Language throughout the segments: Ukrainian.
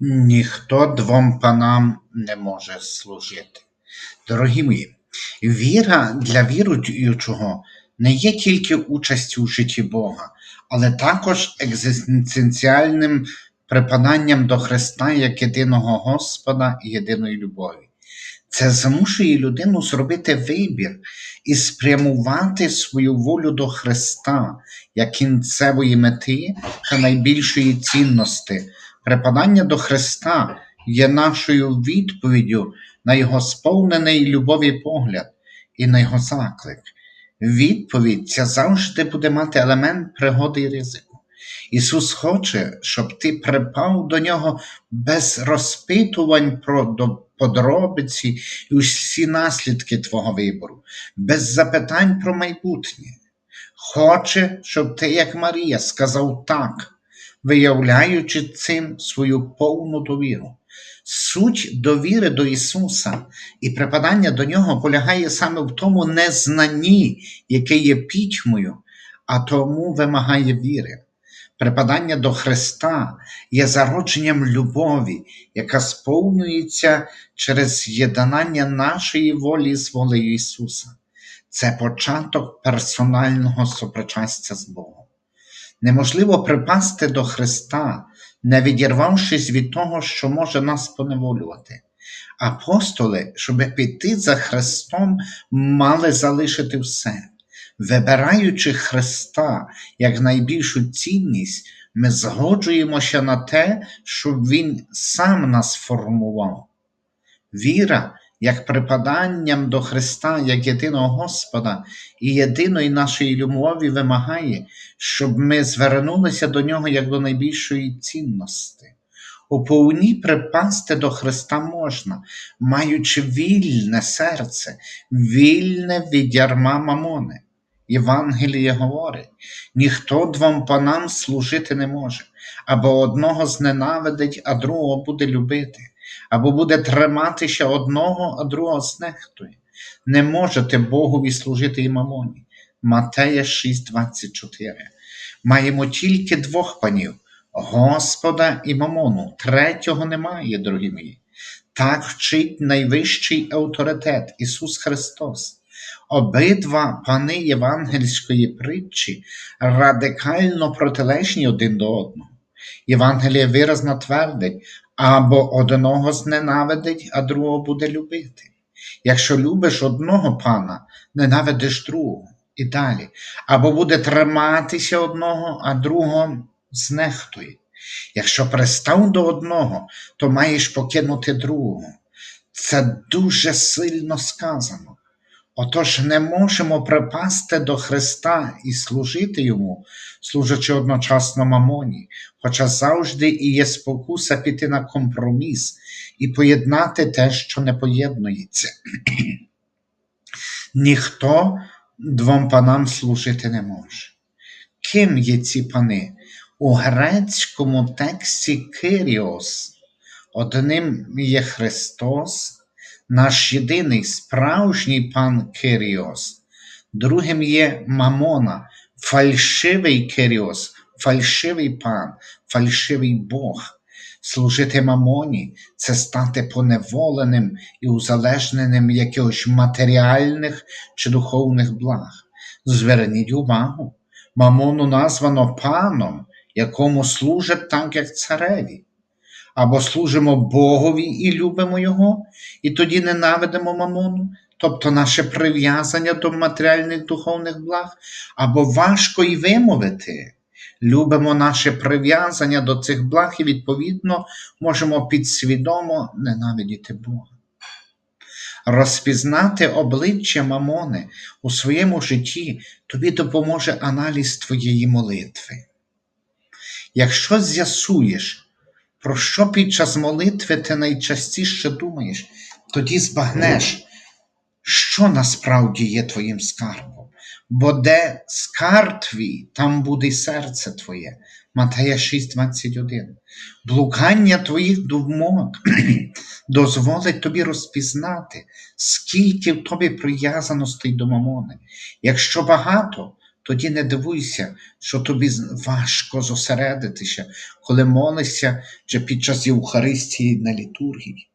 Ніхто двом панам не може служити. Дорогі мої, віра для віруючого не є тільки участю у житті Бога, але також екзистенціальним припаданням до Христа як єдиного Господа і єдиної любові. Це змушує людину зробити вибір і спрямувати свою волю до Христа як кінцевої мети та найбільшої цінності. Припадання до Христа є нашою відповіддю на Його сповнений любові погляд і на Його заклик. Відповідь ця завжди буде мати елемент пригоди і ризику. Ісус хоче, щоб ти припав до нього без розпитувань про подробиці і усі наслідки твого вибору, без запитань про майбутнє. Хоче, щоб ти, як Марія, сказав так, виявляючи цим свою повну довіру. Суть довіри до Ісуса і припадання до Нього полягає саме в тому незнанні, яке є пітьмою, а тому вимагає віри. Припадання до Христа є зародженням любові, яка сповнюється через з'єднання нашої волі з волею Ісуса. Це початок персонального сопричастя з Богом. Неможливо припасти до Христа, не відірвавшись від того, що може нас поневолювати. Апостоли, щоб піти за Христом, мали залишити все. Вибираючи Христа як найбільшу цінність, ми згоджуємося на те, щоб Він сам нас формував. Віра, як припаданням до Христа, як єдиного Господа і єдиної нашої любові вимагає, щоб ми звернулися до Нього як до найбільшої цінності. У повні припасти до Христа можна, маючи вільне серце, вільне від ярма мамони. Євангеліє говорить: ніхто двом панам служити не може, або одного зненавидить, а другого буде любити, або буде триматися одного, а другого знехтує. Не можете Богові служити і мамоні. Матея 6,24. Маємо тільки двох панів Господа і мамону. Третього немає, дорогі мої. Так вчить найвищий авторитет Ісус Христос. Обидва пани євангельської притчі радикально протилежні один до одного. Євангеліє виразно твердить, або одного зненавидить, а другого буде любити. Якщо любиш одного пана, ненавидиш другого. І далі. Або буде триматися одного, а другого знехтує. Якщо пристав до одного, то маєш покинути другого. Це дуже сильно сказано. Отож не можемо припасти до Христа і служити Йому, служачи одночасно мамоні, хоча завжди і є спокуса піти на компроміс і поєднати те, що не поєднується. Ніхто двом панам служити не може. Ким є ці пани? У грецькому тексті Киріос. Одним є Христос, наш єдиний справжній пан Киріос, другим є Мамона, фальшивий Киріос, фальшивий пан, фальшивий Бог. Служити мамоні це стати поневоленим і узалежненим якихось матеріальних чи духовних благ. Зверніть увагу, мамону названо паном, якому служать так, як цареві. Або служимо Богові і любимо Його, і тоді ненавидимо мамону, тобто наше прив'язання до матеріальних духовних благ, або важко й вимовити. Любимо наше прив'язання до цих благ і, відповідно, можемо підсвідомо ненавидіти Бога. Розпізнати обличчя Мамони у своєму житті тобі допоможе аналіз твоєї молитви. Якщо з'ясуєш, про що під час молитви ти найчастіше думаєш, тоді збагнеш, що насправді є твоїм скарбом. Бо де скарб твій, там буде й серце твоє. Матея 6,21. Блукання твоїх думок дозволить тобі розпізнати, скільки в тобі прив'язаностей до мамони. Якщо багато, тоді не дивуйся, що тобі важко зосередитися, коли молишся чи під час Євхаристії на літургії.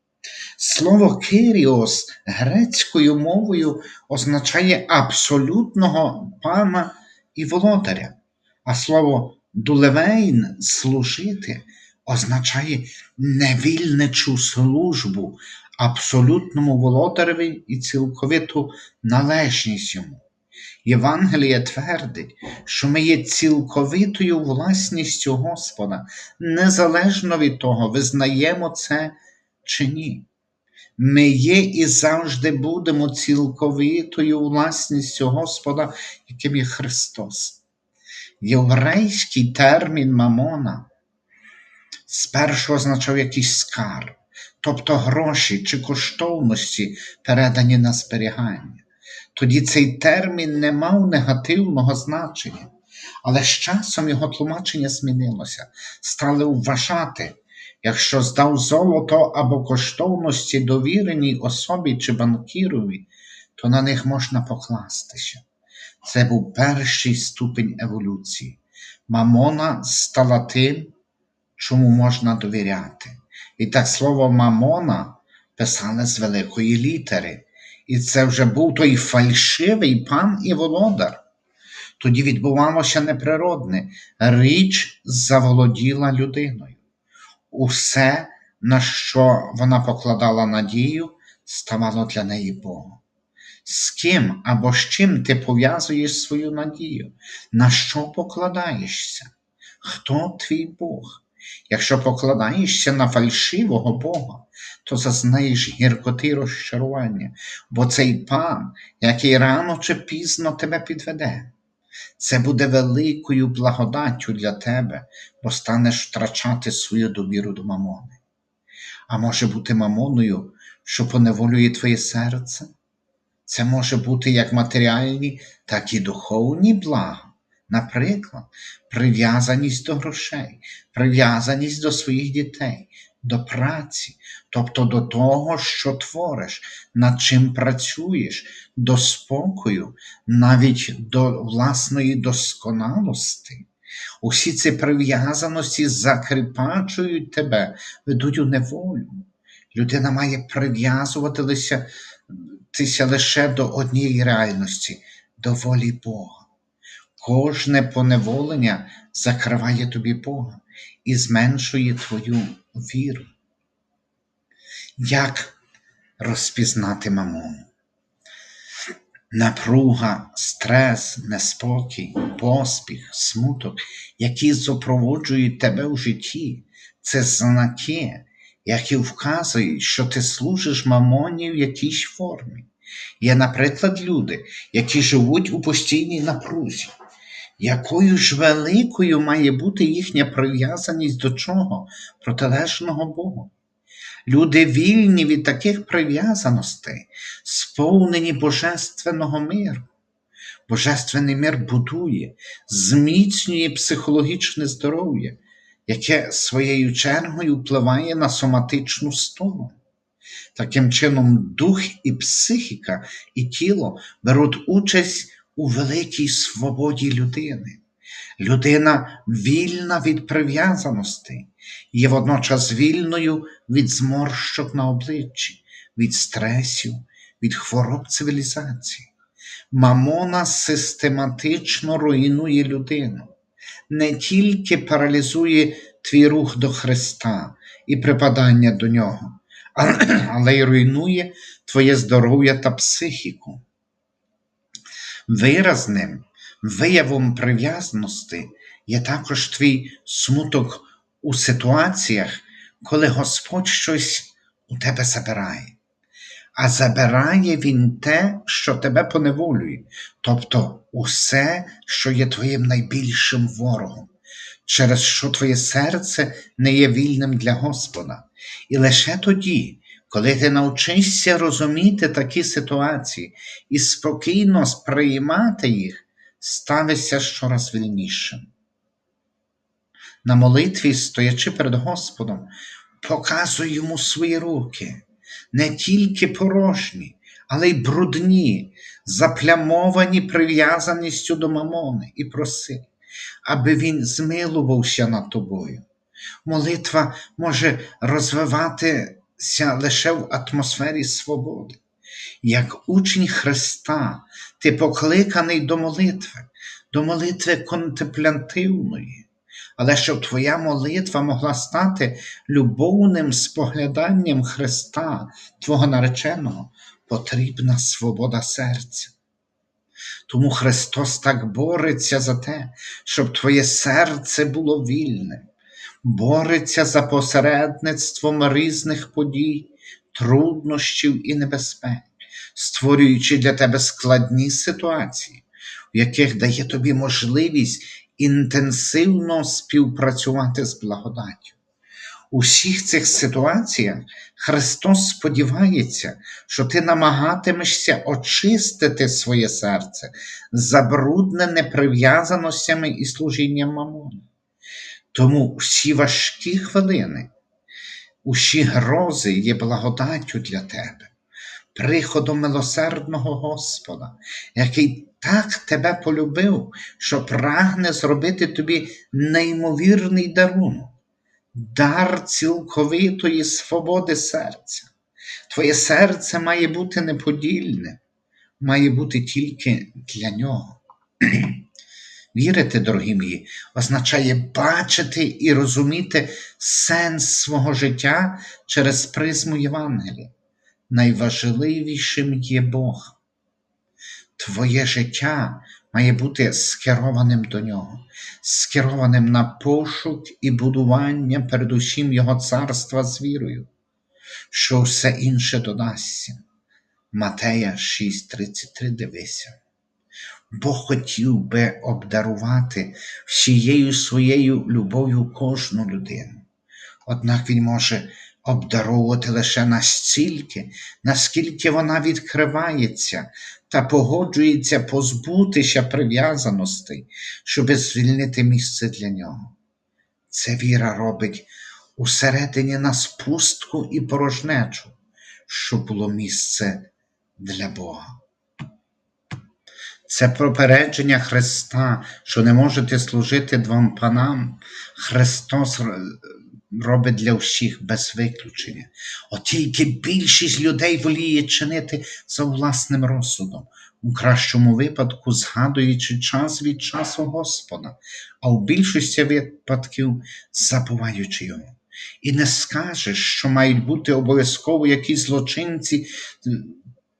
Слово Киріос грецькою мовою означає абсолютного пана і володаря, а слово дулевейн служити означає невільничу службу абсолютному володареві і цілковиту належність йому. Євангеліє твердить, що ми є цілковитою власністю Господа, незалежно від того, визнаємо це чи ні. Ми є і завжди будемо цілковитою власністю Господа, яким є Христос. Єврейський термін мамона спершу означав якийсь скарб, тобто гроші чи коштовності, передані на зберігання. Тоді цей термін не мав негативного значення, але з часом його тлумачення змінилося, стали вважати, якщо здав золото або коштовності довіреній особі чи банкірові, то на них можна покластися. Це був перший ступень еволюції. Мамона стала тим, чому можна довіряти. І так слово мамона писали з великої літери. І це вже був той фальшивий пан і володар. Тоді відбувалося неприродне, річ заволоділа людиною. Усе, на що вона покладала надію, ставало для неї Богом. З ким або з чим ти пов'язуєш свою надію? На що покладаєшся? Хто твій Бог? Якщо покладаєшся на фальшивого Бога, то зазнаєш гіркоти розчарування, бо цей пан, який рано чи пізно тебе підведе. Це буде великою благодаттю для тебе, бо станеш втрачати свою довіру до мамони. А може бути мамоною, що поневолює твоє серце? Це може бути як матеріальні, так і духовні блага. Наприклад, прив'язаність до грошей, прив'язаність до своїх дітей, до праці, тобто до того, що твориш, над чим працюєш, до спокою, навіть до власної досконалості. Усі ці прив'язаності закріпачують тебе, ведуть у неволю. Людина має прив'язуватися лише до однієї реальності, до волі Бога. Кожне поневолення закриває тобі Бога і зменшує твою віру. Як розпізнати мамону? Напруга, стрес, неспокій, поспіх, смуток, які супроводжують тебе у житті, це знаки, які вказують, що ти служиш мамоні в якійсь формі. Є, наприклад, люди, які живуть у постійній напрузі. Якою ж великою має бути їхня прив'язаність до чого? Протилежного Богу. Люди вільні від таких прив'язаностей, сповнені Божественного миру. Божественний мир будує, зміцнює психологічне здоров'я, яке своєю чергою впливає на соматичну сторону. Таким чином, дух і психіка, і тіло беруть участь у великій свободі людини. Людина вільна від прив'язаностей, є водночас вільною від зморщок на обличчі, від стресів, від хвороб цивілізації. Мамона систематично руйнує людину, не тільки паралізує твій рух до Христа і припадання до нього, але й руйнує твоє здоров'я та психіку. Виразним виявом прив'язаності є також твій смуток у ситуаціях, коли Господь щось у тебе забирає. А забирає Він те, що тебе поневолює, тобто усе, що є твоїм найбільшим ворогом, через що твоє серце не є вільним для Господа. І лише тоді, коли ти навчишся розуміти такі ситуації і спокійно сприймати їх, ставишся щораз вільнішим. На молитві, стоячи перед Господом, показуй йому свої руки, не тільки порожні, але й брудні, заплямовані прив'язаністю до мамони, і проси, аби він змилувався над тобою. Молитва може розвиватися лише в атмосфері свободи. Як учень Христа, ти покликаний до молитви, до молитви контемплятивної. Але щоб твоя молитва могла стати любовним спогляданням Христа, Твого нареченого, потрібна свобода серця. Тому Христос так бореться за те, щоб твоє серце було вільним, бореться за посередництвом різних подій, труднощів і небезпек, створюючи для тебе складні ситуації, в яких дає тобі можливість інтенсивно співпрацювати з благодаттю. У всіх цих ситуаціях Христос сподівається, що ти намагатимешся очистити своє серце, забруднене прив'язаностями і служінням мамони. Тому всі важкі хвилини, усі грози є благодаттю для тебе, приходом милосердного Господа, який так тебе полюбив, що прагне зробити тобі неймовірний дарунок дар цілковитої свободи серця. Твоє серце має бути неподільне, має бути тільки для нього. Вірити, дорогі мої, означає бачити і розуміти сенс свого життя через призму Євангелія. Найважливішим є Бог. Твоє життя має бути скерованим до нього, скерованим на пошук і будування передусім Його царства з вірою, що все інше додасться. Матея 6:33 дивися. Бог хотів би обдарувати всією своєю любов'ю кожну людину. Однак Він може обдаровувати лише настільки, наскільки вона відкривається та погоджується позбутися прив'язаностей, щоби звільнити місце для нього. Це віра робить усередині нас пустку і порожнечу, щоб було місце для Бога. Це пропередження Христа, що не можете служити двом панам. Христос робить для всіх без виключення. От тільки більшість людей воліє чинити за власним розсудом, у кращому випадку згадуючи час від часу Господа, а у більшості випадків забуваючи його. І не скажеш, що мають бути обов'язково якісь злочинці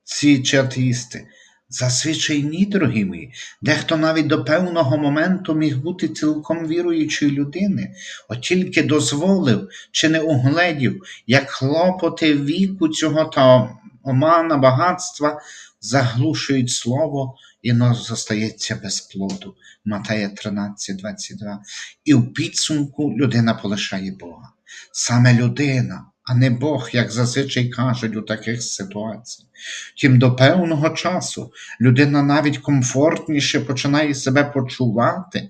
ці чи атеїсти. Зазвичай ні, дорогі мої, дехто навіть до певного моменту міг бути цілком віруючою людини, от тільки дозволив чи не угледів, як хлопоти віку цього та омана багатства заглушують слово, і воно зостається без плоду. Матея 13, 22. І в підсумку людина полишає Бога. Саме людина, а не Бог, як зазвичай кажуть у таких ситуаціях. Тим до певного часу людина навіть комфортніше починає себе почувати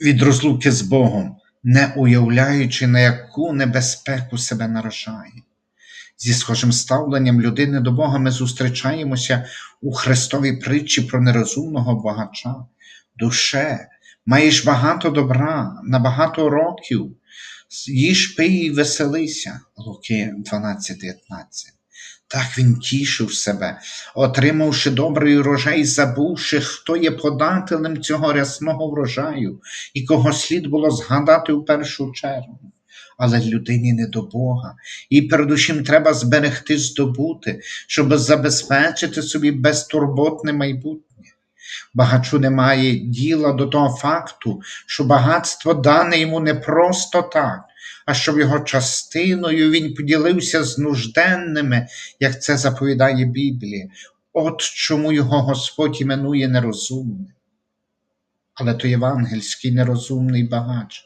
від розлуки з Богом, не уявляючи, на яку небезпеку себе наражає. Зі схожим ставленням людини до Бога ми зустрічаємося у Христовій притчі про нерозумного багача. Душе, маєш багато добра на багато років, їж пий і веселися. Луки 12.19. Так він тішив себе, отримавши добрий урожай, забувши, хто є подателем цього рясного врожаю і кого слід було згадати в першу чергу. Але людині не до Бога, і передусім треба зберегти здобути, щоб забезпечити собі безтурботне майбутнє. Багачу немає діла до того факту, що багатство дане йому не просто так, а щоб його частиною він поділився з нужденними, як це заповідає Біблія. От чому його Господь іменує нерозумним. Але то євангельський нерозумний багач.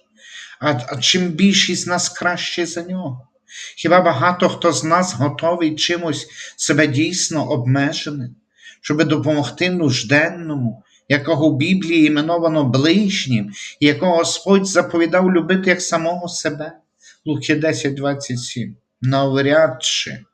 А, а чим більшість з нас краще за нього? Хіба багато хто з нас готовий чимось себе дійсно обмеженим, щоб допомогти нужденному, якого в Біблії іменовано ближнім, і якого Господь заповідав любити як самого себе? Луки 10, 27. Навряд чи,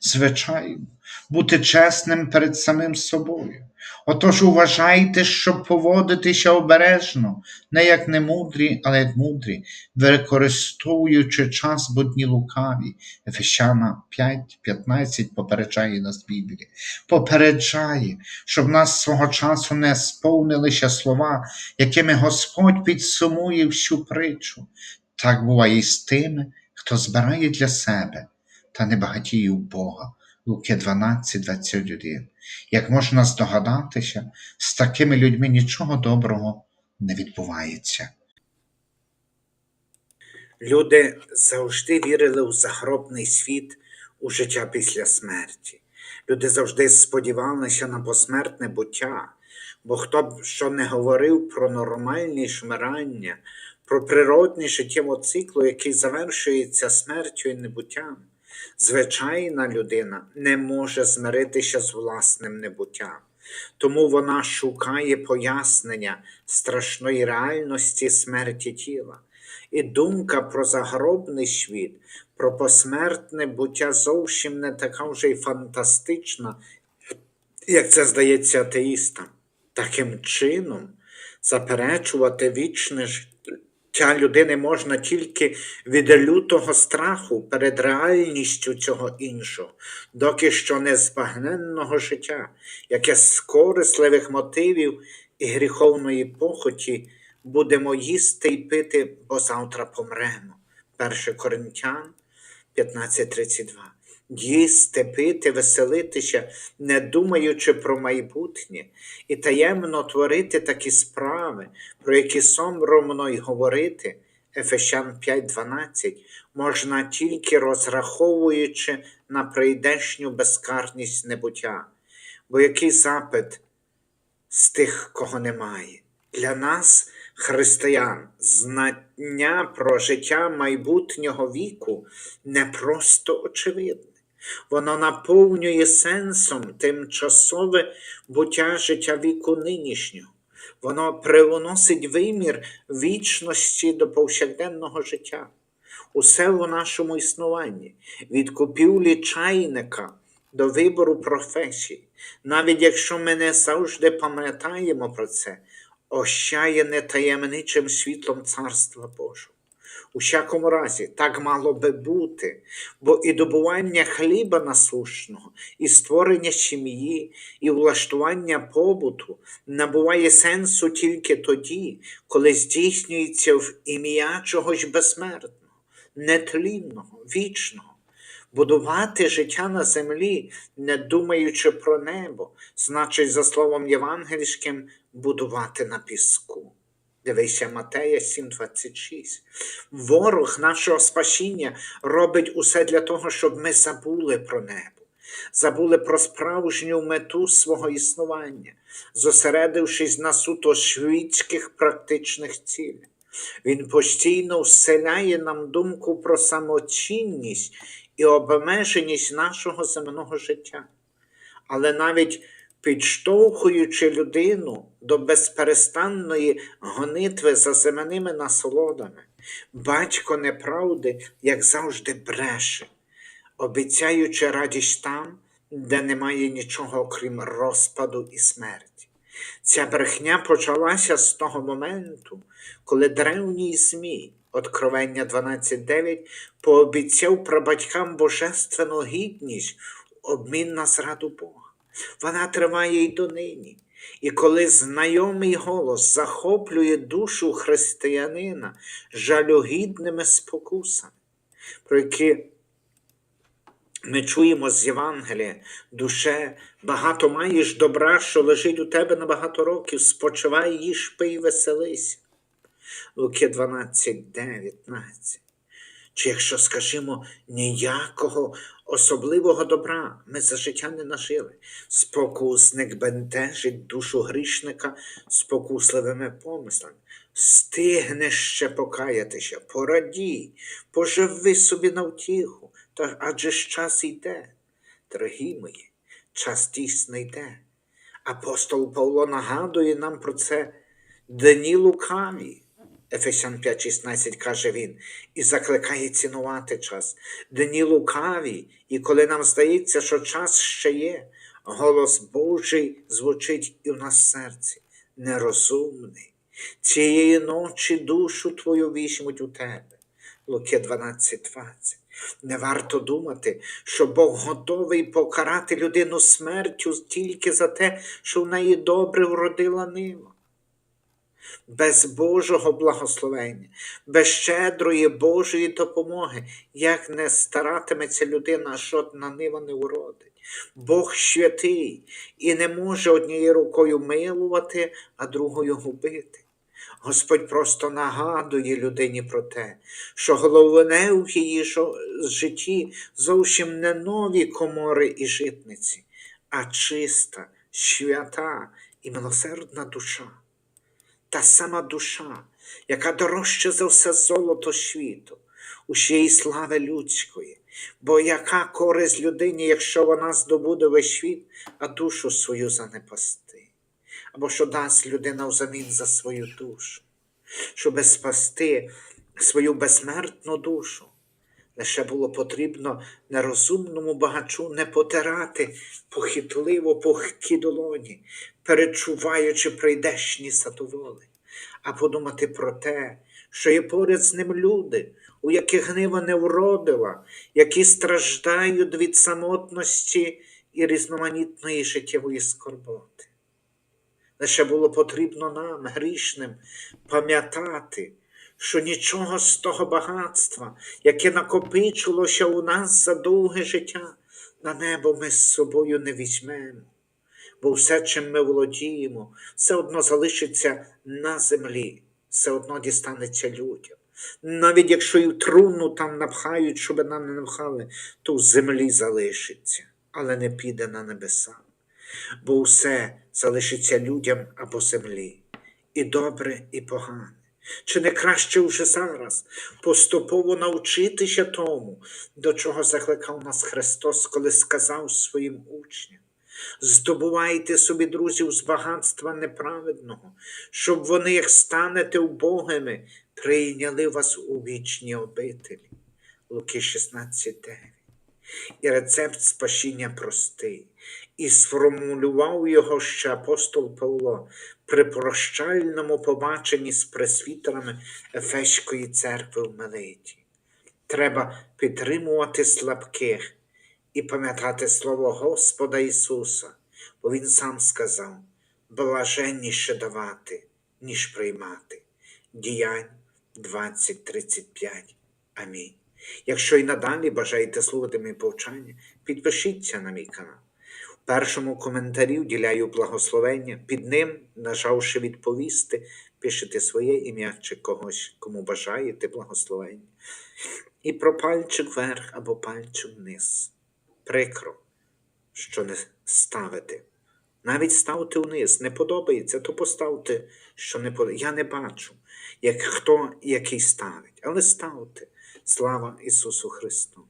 звичайно, бути чесним перед самим собою. Отож уважайте, щоб поводитися обережно, не як немудрі, але як мудрі, використовуючи час будні лукаві. Ефесяна 5.15 попереджає нас Біблії. Попереджає, щоб нас свого часу не сповнилися слова, якими Господь підсумує всю притчу. Так буває і з тими, хто збирає для себе та не багатіє у Бога. Луки 12, 21. Як можна здогадатися, з такими людьми нічого доброго не відбувається. Люди завжди вірили у загробний світ, у життя після смерті. Люди завжди сподівалися на посмертне буття, бо хто б що не говорив про нормальні шмирання, про природний життєво циклу, який завершується смертю і небуттям, звичайна людина не може змиритися з власним небуттям. Тому вона шукає пояснення страшної реальності смерті тіла. І думка про загробний світ, про посмертне буття зовсім не така вже й фантастична, як це здається атеїстам. Таким чином, заперечувати вічне життя людини можна тільки від лютого страху перед реальністю цього іншого, доки що незбагненного життя, яке з корисливих мотивів і гріховної похоті будемо їсти і пити, бо завтра помремо. 1 Коринтян 15.32. Їсти, пити, веселитися, не думаючи про майбутнє, і таємно творити такі справи, про які соромно й говорити, Ефесян 5.12, можна тільки розраховуючи на прийдешню безкарність небуття. Бо який запит з тих, кого немає? Для нас, християн, знання про життя майбутнього віку не просто очевидне. Воно наповнює сенсом тимчасове буття життя віку нинішнього. Воно привносить вимір вічності до повсякденного життя. Усе в нашому існуванні, від купівлі чайника до вибору професій, навіть якщо ми не завжди пам'ятаємо про це, ощає нетаємничим світлом Царства Божого. У всякому разі, так мало би бути, бо і добування хліба насущного, і створення сім'ї, і влаштування побуту набуває сенсу тільки тоді, коли здійснюється в ім'я чогось безсмертного, нетлінного, вічного. Будувати життя на землі, не думаючи про небо, значить, за словом євангельським, будувати на піску. Дивися Матея 7,26. Ворог нашого спасіння робить усе для того, щоб ми забули про небо, забули про справжню мету свого існування, зосередившись на суто світських практичних цілях. Він постійно вселяє нам думку про самоцінність і обмеженість нашого земного життя. Але навіть підштовхуючи людину до безперестанної гонитви за земними насолодами, батько неправди, як завжди, бреше, обіцяючи радість там, де немає нічого окрім розпаду і смерті. Ця брехня почалася з того моменту, коли древній Змій, Откровення 12.9, пообіцяв прабатькам божественну гідність обмін на зраду Бога. Вона триває й донині. І коли знайомий голос захоплює душу християнина жалюгідними спокусами, про які ми чуємо з Євангелія, душе, багато маєш добра, що лежить у тебе на багато років, спочивай, їж, пий, веселися. Луки 12, 19. Чи якщо, скажімо, ніякого особливого добра ми за життя не нажили, спокусник бентежить душу грішника спокусливими помислами, стигне ще покаятися, порадій, поживи собі на втіху, та адже ж час йде. Дорогі мої, час дійсно йде. Апостол Павло нагадує нам про це дні лукаві. Ефесян 5.16 каже він, і закликає цінувати час. Дні лукаві, і коли нам здається, що час ще є, голос Божий звучить і в нас серці. Нерозумний. Цієї ночі душу твою візьмуть у тебе. Луки 12.20. Не варто думати, що Бог готовий покарати людину смертю тільки за те, що в неї добре вродила нива. Без Божого благословення, без щедрої Божої допомоги, як не старатиметься людина, жодна нива не уродить. Бог святий і не може однією рукою милувати, а другою губити. Господь просто нагадує людині про те, що головне в її житті зовсім не нові комори і житниці, а чиста, свята і милосердна душа. Та сама душа, яка дорожча за все золото світу, усієї слави людської. Бо яка користь людині, якщо вона здобуде весь світ, а душу свою занепасти? Або що дасть людина взамін за свою душу, щоби спасти свою безсмертну душу. Лише було потрібно нерозумному багачу не потирати похитливо пухкі долоні, перечуваючи прийдешні задоволення, а подумати про те, що є поряд з ним люди, у яких гнива не вродила, які страждають від самотності і різноманітної життєвої скорботи. Лише було потрібно нам, грішним, пам'ятати, що нічого з того багатства, яке накопичилося у нас за довге життя, на небо ми з собою не візьмемо. Бо все, чим ми володіємо, все одно залишиться на землі, все одно дістанеться людям. Навіть якщо і труну там напхають, щоб нам не напхали, то в землі залишиться, але не піде на небеса бо все залишиться людям або землі, і добре, і погане. Чи не краще вже зараз поступово навчитися тому, до чого закликав нас Христос, коли сказав своїм учням? Здобувайте собі друзів з багатства неправедного, щоб вони, як станете убогими, прийняли вас у вічні обителі. Луки 16.9 і рецепт спасіння простий, і сформулював його ще апостол Павло при прощальному побаченні з пресвітерами Ефеської церкви в Мелиті. Треба підтримувати слабких і пам'ятати слово Господа Ісуса, бо Він сам сказав: блаженніше давати, ніж приймати. Діянь 20.35. Амінь. Якщо і надалі бажаєте слухати мої повчання, підпишіться на мій канал. Першому коментарі вділяю благословення, під ним, нажавши відповісти, пишете своє ім'я чи когось, кому бажаєте благословення. І про пальчик вверх або пальчик вниз. Прикро, що не ставите. Навіть ставте вниз, не подобається, то поставте, що не подобається. Я не бачу, як хто який ставить, але ставте. Слава Ісусу Христу!